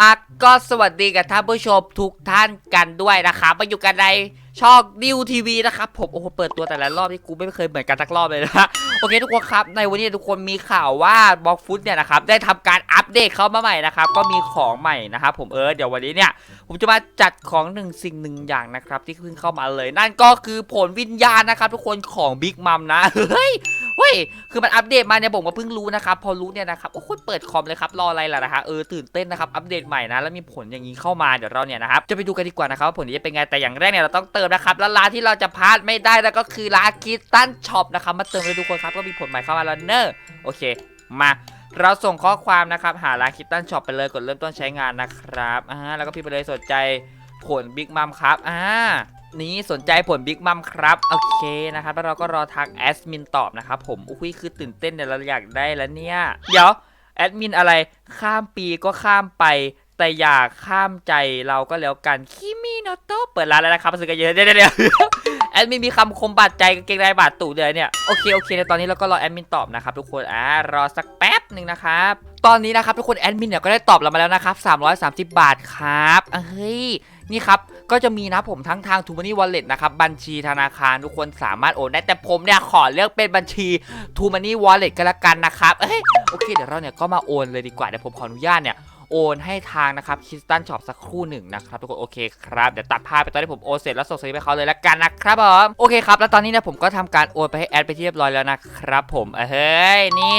อะก็สวัสดีกับท่านผู้ชมทุกท่านกันด้วยนะครับมาอยู่กันในช่องดิวทีวีนะครับผมโอ้โหเปิดตัวแต่ละรอบที่กูไม่เคยเหมือนกันสักรอบเลยนะโอเคทุกคนครับในวันนี้ทุกคนมีข่าวว่าบล็อกฟุตเนี่ยนะครับได้ทำการอัปเดตเข้ามาใหม่นะครับก็มีของใหม่นะครับผมเออเดี๋ยววันนี้เนี่ยผมจะมาจัดของหนึ่งสิ่งหนึ่งอย่างนะครับที่เพิ่งเข้ามาเลย นั่นก็คือผลวิญญาณนะครับทุกคนของบิ๊กมัมนะเฮ้ย เฮ้ย คือมันอัปเดตมาเนี่ยผมก็เพิ่งรู้นะครับ พอรู้เนี่ยนะครับ โอ้โหเปิดคอมเลยครับ รออะไรล่ะนะฮะ เออ ตื่นเต้นนะครับ อัปเดตใหม่นะ แล้วมีผลอย่างนี้เข้ามา เดี๋ยวเราเนี่ยนะครับ จะไปดูกันดีกว่านะครับว่าผลนี้จะเป็นไง แต่อย่างแรกเนี่ยเราต้องเติมนะครับ แล้วร้านที่เราจะพลาดไม่ได้แล้วก็คือร้านคิตตันช็อปนะครับ มาเติมเลยทุกคนครับ ก็มีผลใหม่เข้ามาแล้วเนอะโอเค มาเราส่งข้อความนะครับหาร้านคิตตันช็อปไปเลยกดเริ่มต้นใช้งานนะครับอ่าแล้วก็พิมพ์ไปเลยสนใจผลบิ๊กมัมครับอ่า นี้สนใจผลบิ๊กมัมครับ โอเคนะครับแล้วเราก็รอทักแอดมินตอบนะครับผมอุ้ยคือตื่นเต้นเดี๋ยวเราอยากได้แล้วเนี่ย เดี๋ยวแอดมินอะไรข้ามปีก็ข้ามไป แต่อยากข้ามใจเราก็แล้วกันคิมิโนโตะเปิดร้านแล้วนะครับซื้อกันเยอะเดี๋ยวเดี๋ยวแอดมินมีคำคมบาดใจกเกงในบาดตูดเลยเนี่ยโอเคโอเคในตอนนี้เราก็รอแอดมินตอบนะครับทุกคนอ่ารอสักแป๊บหนึ่งนะครับ ตอนนี้นะครับทุกคนแอดมินเนี่ยก็ได้ตอบเรามาแล้วนะครับ 330 บาทครับเฮ้ยนี่ครับ ก็จะมีนะผมทั้งทาง t ู m ั n น y Wallet นะครับ บัญชีธนาคารทุกคนสามารถโอนได้ แต่ผมเนี่ยขอเลือกเป็นบัญชี t ู m ั n น y Wallet กันละกันนะครับ เอ้ย โอเค เดี๋ยวเราเนี่ยก็มาโอนเลยดีกว่า เดี๋ยวผมขออนุญาตเนี่ย โอนให้ทางนะครับคิสตันช็อปสักครู่หนึ่งนะครับทุกคนโอเคครับเดี๋ยวตัดภาพไปตอนที่ผมโอนเสร็จแล้วส่งสลิปให้เขาเลยละกันนะครับผมโอเคครับแล้วตอนนี้นี่ยผมก็ทำการโอนไปให้แอดไปที่เรียบร้อยแล้วนะครับผมเฮ้ยนี่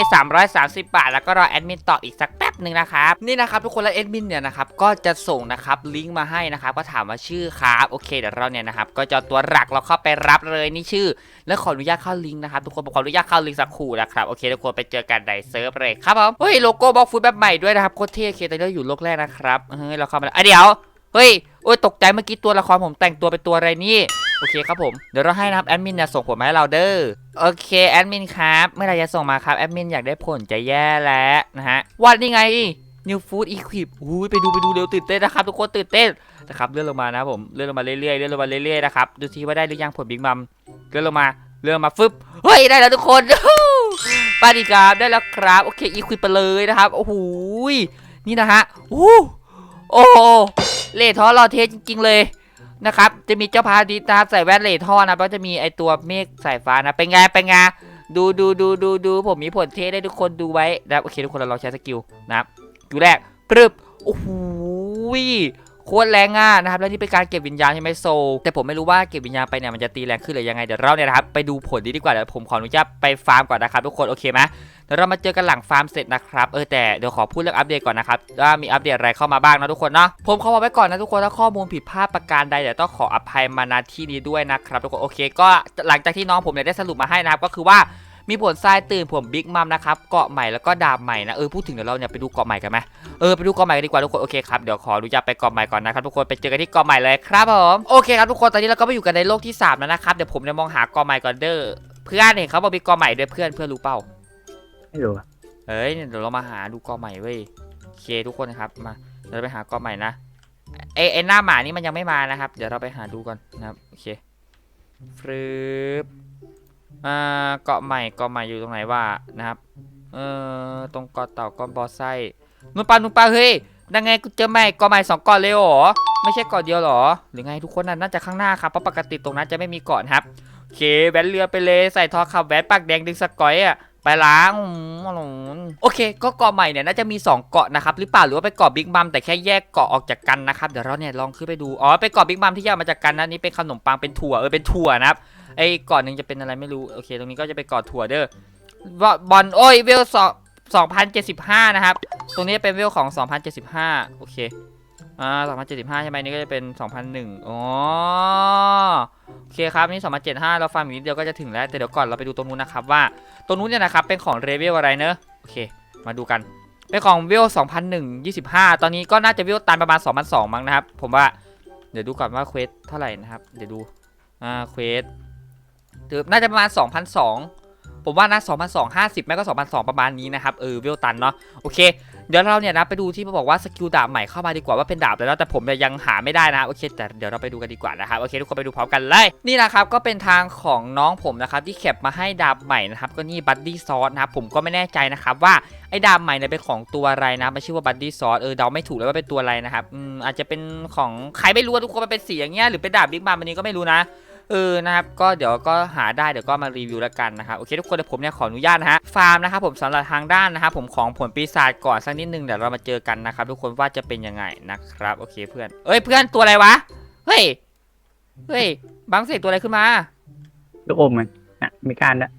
330 บาท แล้วก็รอแอดมินตอบอีกสักแป๊บหนึ่งนะครับนี่นะครับทุกคนแล้วแอดมินเนี่ยนะครับก็จะส่งนะครับลิงก์มาให้นะครับก็ถามว่าชื่อครับโอเคเดี๋ยวเราเนี่ยนะครับก็จะตัวหลักเราเข้าไปรับเลยนี่ชื่อ แล้วขออนุญาตเข้าลิงก์นะครับทุกคนผมขออนุญาตเข้าลิงก์สักครู่นะครับโอเคทุกคนไปเจอกันในเซิร์ฟเลยครับผมเฮ้ยโลโก้บล็อกฟุตแบบใหม่ด้วยนะครับโคตรเท่เคตอนนี้เราอยู่โลกแรกนะครับ เฮ้ย เราเข้ามาแล้วอะเดี๋ยว เฮ้ย โอ้ย ตกใจเมื่อกี้ตัวละครผมแต่งตัวเป็นตัวอะไรนี่ โอเคครับผม เดี๋ยวเราให้นะครับแอดมินเนี่ยส่งผลมาให้เราเด้อ โอเคแอดมินครับ เมื่อไหรจะส่งมาครับแอดมินอยากได้ผลจะแย่แล้วนะฮะวัดนี่ไง New Food Equip อุ้ยไปดูไปดูเร็วตื่นเต้นนะครับทุกคนตื่นเต้นนะครับเลื่อนลงมานะผมเลื่อนลงมาเรื่อยๆเลื่อนลงมาเรื่อยๆนะครับดูทีว่าได้หรือยังผลบิ๊กมัมเลื่อนลงมาเลื่อนมาฟึบเฮ้ยได้แล้วทุกคนปาดีครับได้แล้วครับโอเคอีควิปไปเลยนะครับโอ้โห นี่นะฮะโอ้โหโอ้เลทอรอเทสจริง ๆ เลยนะครับ จะมีเจ้าพาดิสนะครับใส่แว่นเลทอนะแล้วจะมีไอตัวเมฆสายฟ้านะเป็นไงเป็นไงดูดูดูดูดูผมมีผลเทสได้ทุกคนดูไว้นะโอเคทุกคนเราลองใช้สกิลนะครับสกิลแรกปรึบโอ้โห โคตรแรงอะนะครับแล้วนี่เป็นการเก็บวิญญาณใช่ไหมโซลแต่ผมไม่รู้ว่าเก็บวิญญาณไปเนี่ยมันจะตีแรงขึ้นหรือยังไงเดี๋ยวเราเนี่ยนะครับไปดูผลดีดีกว่าเดี๋ยวผมขออนุญาตไปฟาร์มก่อนนะครับทุกคนโอเคไหมเดี๋ยวเรามาเจอกันหลังฟาร์มเสร็จนะครับเออแต่เดี๋ยวขอพูดเรื่องอัปเดตก่อนนะครับว่ามีอัปเดตอะไรเข้ามาบ้างนะทุกคนเนาะผมขอบอกไว้ก่อนนะทุกคนถ้าข้อมูลผิดพลาดประการใดเดี๋ยวต้องขออภัยมาณที่นี้ด้วยนะครับทุกคนโอเค ก็หลังจากที่น้องผมเนี่ยได้สรุปมาให้นะครับก็คือว่า มีผลทรายตื่นผมบิ๊กมัมนะครับเกาะใหม่แล้วก็ดาบใหม่นะเออพูดถึงเดี๋ยวเราเนี่ยไปดูเกาะใหม่กันไหมเออไปดูเกาะใหม่กันดีกว่าทุกคนโอเคครับเดี๋ยวขออนุญาตไปเกาะใหม่ก่อนนะครับทุกคนไปเจอกันที่เกาะใหม่เลยครับผมโอเคครับทุกคนตอนนี้เราก็ไปอยู่กันในโลกที่สามแล้วนะครับเดี๋ยวผมจะมองหาเกาะใหม่ก่อนเด้อเพื่อนเห็นเขาบอกมีเกาะใหม่ด้วยเพื่อนเพื่อนรู้เปล่าไม่รู้อะเฮ้ยเดี๋ยวเรามาหาดูเกาะใหม่เว้ยโอเคทุกคนครับมาเราไปหาเกาะใหม่นะไอไอหน้าหมานี่มันยังไม่มานะครับ เดี๋ยวเราไปหาดูก่อนนะครับโอเคฟรึบ อ่าเกาะใหม่เกาะใหม่อยู่ตรงไหนวะนะครับเออตรงเกาะเต่าเกาะบอไซนุ่นปลานุ่นปลาเฮ้ยนั่งไงกูเจอใหม่เกาะใหม่สองเกาะเลยเหรอไม่ใช่เกาะเดียวหรอ หรือไงทุกคนน่ะน่าจะข้างหน้าครับเพราะปกติตรงนั้นจะไม่มีเกาะครับโอเคแวนเรือไปเลยใส่ทอขับแวนปากแดงดึงสกอยอะไปล้างอืมอร่อยโอเค ก็เกาะใหม่เนี่ยน่าจะมี 2 เกาะนะครับหรือเปล่าหรือว่าไปเกาะบิ๊กบัมแต่แค่แยกเกาะออกจากกันนะครับเดี๋ยวเราเนี่ยลองขึ้นไปดูอ๋อไปเกาะบิ๊กบัมที่แยกมาจากกันนะนี่เป็นขนมปังเป็นถั่วเออเป็นถั่วนะครับ ไอ้เกาะหนึ่งจะเป็นอะไรไม่รู้ โอเค ตรงนี้ก็จะไปกาะถั่วเด้อบอบอลโอ้ยเวลสองสองพันเจ็ดสิบห้านะครับ ตรงนี้เป็นเวลของสองพันเจ็ดสิบห้าโอเคอ่าสองพันเจ็ดสิบห้าใช่ไหมนี่ก็จะเป็นสองพันหนึ่งอ๋อโอเคครับนี่สองพันเจ็ดห้าเราฟาร์มอีกนิดเดียวก็จะถึงแล้ว แต่เดี๋ยวก่อนเราไปดูตรงนู้นนะครับว่าตรงนู้นเนี่ยนะครับเป็นของเรเวลอะไรเนอะโอเค มาดูกันเป็นของเวล2001 25 ตอนนี้ก็น่าจะเวลตันประมาณ 2002 มั้งนะครับ ผมว่า เดี๋ยวดูก่อนว่าเควสเท่าไหร่นะครับ เดี๋ยวดู อ่า เควส เดี๋ยวน่าจะประมาณ 2002 ผมว่านะ2,002 50แม่ก็ 2002 ประมาณนี้นะครับ เออเวลตันเนาะ โอเค เดี๋ยวเราเนี่ยนะไปดูที่บอกว่าสกิลดาบใหม่เข้ามาดีกว่าว่าเป็นดาบแล้วแต่ผมยังหาไม่ได้นะ โอเค แต่เดี๋ยวเราไปดูกันดีกว่านะครับ โอเค ทุกคนไปดูพร้อมกันเลย นี่นะครับก็เป็นทางของน้องผมนะครับที่แคปมาให้ดาบใหม่นะครับ ก็นี่บัดดี้ซอสนะครับ ผมก็ไม่แน่ใจนะครับว่าไอ้ดาบใหม่เนี่ยเป็นของตัวอะไรนะมันชื่อว่าบัดดี้ซอสเออเดาไม่ถูกเลยว่าเป็นตัวอะไรนะครับ อืมอาจจะเป็นของใครไม่รู้ทุกคนมันเป็นสีอย่างเงี้ยหรือเป็นดาบบิ๊กบัมอันนี้ก็ไม่รู้นะ เออนะครับก็เดี๋ยวก็หาได้เดี๋ยวก็มารีวิวแล้วกันนะครับโอเคทุกคนเดี๋ยวผมเนี่ยขออนุญาตนะฮะฟาร์มนะครับผมสำหรับทางด้านนะครับผมของผลปีศาจก่อนสักนิดนึงเดี๋ยวเรามาเจอกันนะครับทุกคนว่าจะเป็นยังไงนะครับโอเคเพื่อนเอ้ยเพื่อนตัวอะไรวะเฮ้ยเฮ้ยบังเสกตัวอะไรขึ้นมาลูกอมมันอะมีการด้วย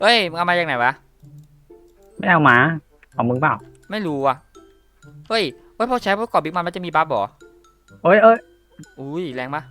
เฮ้ยมึงเอามาจากไหนวะไม่เอามาเอามึงเปล่าไม่รู้อะเฮ้ยเฮ้ยพอใช้พวกกรอบบิ๊กมันมันจะมีบัฟเหรอโอ้ยเอ้ยอุ้ยแรงปะ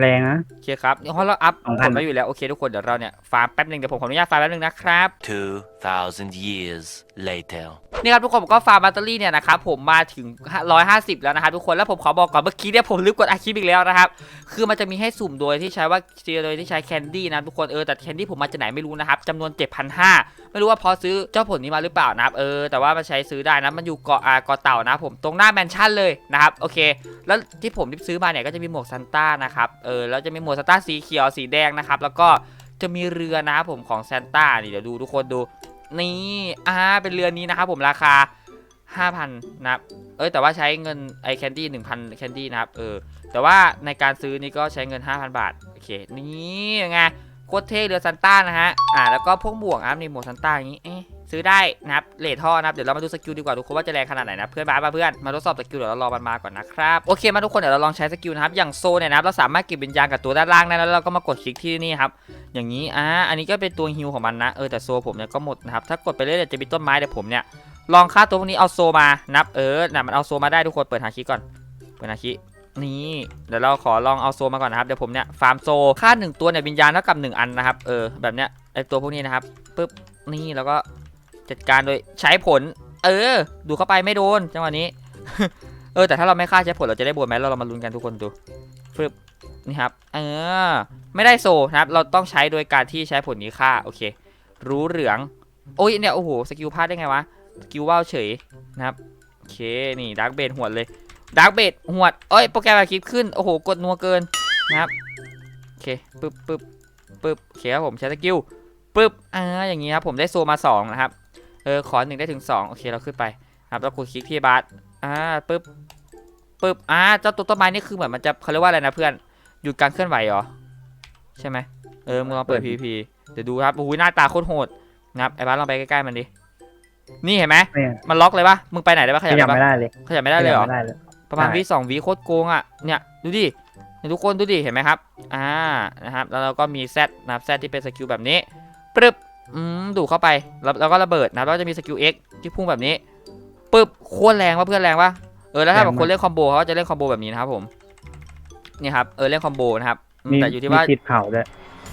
แรงนะ โอเคครับเพราะเราอัพสองผพันลมาอยู่แล้ว โอเคทุกคนเดี๋ยวเราเนี่ยฟาร์มแป๊บหนึงเดี๋ยวผมขออนุญาตฟาร์มแป๊บหนึงนะครับ 2,000 years later. นี่ครับทุกคนผมก็ฟาร์มแบตเตอรี่เนี่ยนะครับผมมาถึง 150 แล้วนะครับทุกคนแล้วผมขอบอกก่อนเมื่อกี้เนี่ยผมลืมกดอาชีพอีกแล้วนะครับคือมันจะมีให้สุ่มโดยที่ใช้ว่าโดยที่ใช้แคนดี้นะทุกคนเออแต่แคนดี้ผมมาจากไหนไม่รู้นะครับจำนวน 7,500 ไม่รู้ว่าพอซื้อเจ้าผลนี้มาหรือเปล่านะครับเออแต่ว่ามันใช้ซื้อได้นะมันอยู่เกาะอาเกาะเต่านะครับผมตรงหน้าแมนชั่นเลยนะครับโอเค แล้วที่ผมที่ซื้อมาเนี่ยก็จะมีหมวกซันต้านะครับเออแล้วจะมีหมวกซันต้าสีเขียวสีแดงนะครับ แล้วก็จะมีเรือนะครับผมของซานต้านี่เดี๋ยวดูทุกคนดูนี่อ่าเป็นเรือนี้นะครับผมราคา 5,000นะครับเอ้ยแต่ว่าใช้เงินไอแคนดี้1,000แคนดี้นะครับเออแต่ว่าในการซื้อนี่ก็ใช้เงิน 5,000 บาทโอเคนี่ไงโคตรเท่เรือซันต้านะฮะอ่าแล้วก็พวกหมวกนะครับนี่หมวกซันต้าอย่างนี้เอ๊ะ ซื้อได้นะครับเลทท่อนะครับเดี๋ยวเรามาดูสกิลดีกว่าทุกคนว่าจะแรงขนาดไหนนะเพื่อนบ้าป่ะเพื่อนมาทดสอบสกิลเดี๋ยวเรารอมันมาก่อนนะครับโอเคมาทุกคนเดี๋ยวเราลองใช้สกิลนะครับอย่างโซเนี่ยนะครับเราสามารถเก็บวิญญาณกับตัวด้านล่างได้แล้วเราก็มากดคลิกที่นี่ครับอย่างนี้อ่าอันนี้ก็เป็นตัวฮิวของมันนะเออแต่โซผมเนี่ยก็หมดนะครับถ้ากดไปเรื่อยๆจะมีต้นไม้แต่ผมเนี่ยลองค่าตัวพวกนี้เอาโซมานับเออน่ะมันเอาโซมาได้ทุกคนเปิดหาคีก่อนเปิดหาคีนี่เดี๋ยวเราขอลองเอาโซมาก่อนนะครับเดี๋ยวผมเนี่ยฟาร์มโซค่าหนึ่งตัวเนี่ยวิญญาณเท่ากับหนึ่งอันนะครับเออแบบเนี้ยไอตัวพวกนี้นะครับปึ๊บนี่แล้วก็ จัดการโดยใช้ผล เออ ดูเข้าไปไม่โดนจังหวะนี้ เออ แต่ถ้าเราไม่ฆ่าใช้ผลเราจะได้บวกไหมเราเรามาลุ้นกันทุกคนดูฟึบนี่ครับ เออ ไม่ได้โซนะครับ เราต้องใช้โดยการที่ใช้ผลนี้ฆ่า โอเค รู้เหลือง โอ้ยเนี่ย โอ้โห สกิลพลาดได้ไงวะ สกิลว่าวเฉยนะครับ โอเค นี่ดักเบดหวดเลยดักเบดหวด เอ้ย โปรแกรมคลิปขึ้น โอ้โห กดนัวเกินนะครับ โอเค ปึ๊บปึ๊บปึ๊บโอเคครับผมใช้สกิลปึ๊บอ่าอย่างงี้ครับผมได้โซมาสองนะครับ ออขอหนึ่งได้ถึงสองโอเคเราขึ้นไปครับแล้วกดคลิกที่บาร์อ่าปึ๊บปึ๊บอ่าเจ้าตัวต้นไม้นี่คือเหมือนมันจะเขาเรียกว่าอะไรนะเพื่อนหยุดการเคลื่อนไหวเหรอใช่ไหมเออมึงลองเปิด PVP เดี๋ยวดูครับโอ้โหหน้าตาโคตรโหดนะครับไอ้บ้านลองไปใกล้ๆมันดินี่เห็นไหมเนี่ยมันล็อกเลยปะมึงไปไหนได้ปะขขยับยับได้ปะไม่ได้เลยขยับไม่ได้เลยเหรอขบไม่ได้เลยประมาณใช่วิสองวิโคตรโกงอะเนี่ยดูดิเนี่ยทุกคนดูดิเห็นไหมครับ อ่า นะครับ แล้วเราก็มีแซดนะครับแซดที่เป็นสกิลแบบนี้ ปึ๊บ อืมดูเข้าไปแล้วแล้วก็ระเบิดนะครับแล้วก็จะมีสกิล X ที่พุ่งแบบนี้ปึ๊บโคตรแรงวะเพื่อนแรงวะเออแล้วถ้าแบบคนเล่นคอมโบเขาก็จะเล่นคอมโบแบบนี้นะครับผมนี่ครับเออเล่นคอมโบนะครับอืมมีแต่อยู่ที่ว่ามีติดเผาด้วย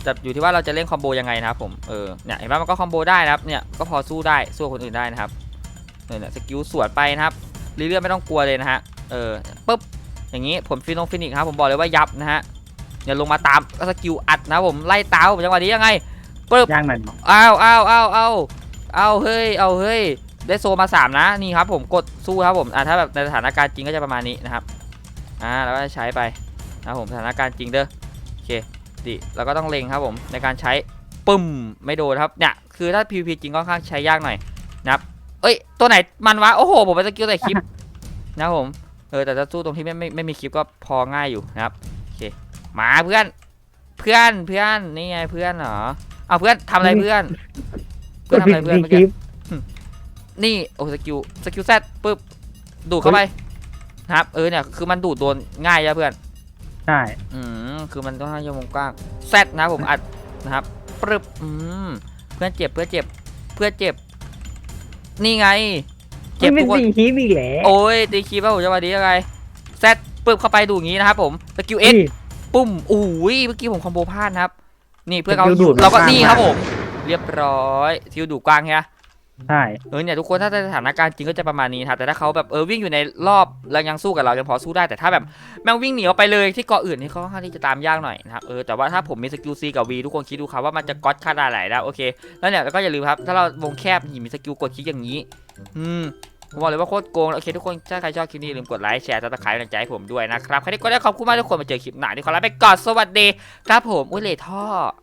แต่อยู่ที่ว่าเราจะเล่นคอมโบยังไงนะครับผมเออเนี่ยเห็นไหมมันก็คอมโบได้นะครับเนี่ยก็พอสู้ได้สู้กับคนอื่นได้นะครับเนี่ยเนี่ยสกิลสวนไปนะครับเรื่อยๆไม่ต้องกลัวเลยนะฮะเออปุ๊บอย่างนี้ผมฟินงฟินิกครับผมบอกเลยว่ายับนะฮะอย่าลงมาตามก็สกิลอัดนะครับผมไล่ตามผมจังหวะนี้ยังไง ย่างหน่อยอ้าวอ้าวอ้าวอ้าวอ้าวเฮ้ยเอาเฮ้ยได้โซมาสามนะนี่ครับผมกดสู้ครับผมอ่าถ้าแบบในสถานการณ์จริงก็จะประมาณนี้นะครับอ่าแล้วก็ใช้ไปนะครับผมสถานการณ์จริงเด้อโอเคดิเราก็ต้องเล็งครับผมในการใช้ปึ้มไม่โดนครับเนี่ยคือถ้า PVP จริงก็ค่อนข้างใช้ยากหน่อยนะครับเอ้ยตัวไหนมันวะโอ้โหผมไปสกิลแต่คลิปนะครับผมเออแต่ถ้าสู้ตรงที่ไม่ไม่ไม่มีคลิปก็พอง่ายอยู่นะครับโอเคมาเพื่อนเพื่อนเพื่อนนี่ไงเพื่อนเหรอ เอาเพื่อนทำอะไรเพื่อน เพื่อนทำอะไรเพื่อนผิดเมื่อคลิกี้ปนี่โอ้สกิลสกิลแซดปึ๊บดูดเข้าไปนะครับเออเนี่ยคือมันดูดโดนง่ายอะเพื่อนใช่อืมคือมันต้องให้ยงกว้างแซดนะครับผมอัดนะครับปึ๊บอืมเพื่อนเจ็บเพื่อนเจ็บเพื่อนเจ็บ นี่ไง เจ็บไม่ทุเป็นกคนสี่คลิปอีกแล้วโอ้ยตีคีบว่าผมจะมาดียังไงแซดปึ๊บเข้าไปดูอย่างนี้นะครับผมสกิลเอ็กนี่ปุ้มอุ้ยเมื่อกี้ผมคอมโบพลาดนะครับ นี่เพื่อนเขาสกิลดูดเราก็กว้างนี่ครับมาก ผม เรียบร้อยสกิลดูดกว้างใช่ไหมใช่เออเนี่ยทุกคนถ้าในสถานการณ์จริงก็จะประมาณนี้นะครับแต่ถ้าเขาแบบเออวิ่งอยู่ในรอบแล้วยังสู้กับเรายังพอสู้ได้แต่ถ้าแบบแม่งวิ่งหนีออกไปเลยที่เกาะอื่นนี่เขาค่อนข้างที่จะตามยากหน่อยนะครับเออแต่ว่าถ้าผมมีสกิลซีกับวีทุกคนคิดดูครับว่ามันจะก๊อตขนาดไหนนะโอเค แล้วเนี่ยแล้วก็อย่าลืมครับถ้าเราวงแคบนี่มีสกิลกดคลิกอย่างนี้ อืม ผมบอกเลยว่าโคตรโกงโอเคทุกคนถ้าใครชอบคลิปนี้อย่าลืมกดไลค์แชร์ซับสไครต์กำลังใจให้ผมด้วยนะครับใครที่กดได้ขอบคุณมากทุกคนมาเจอคลิปหน้าที่ขอลาไปก่อนสวัสดี ครับผม อุ้ยเลท่อ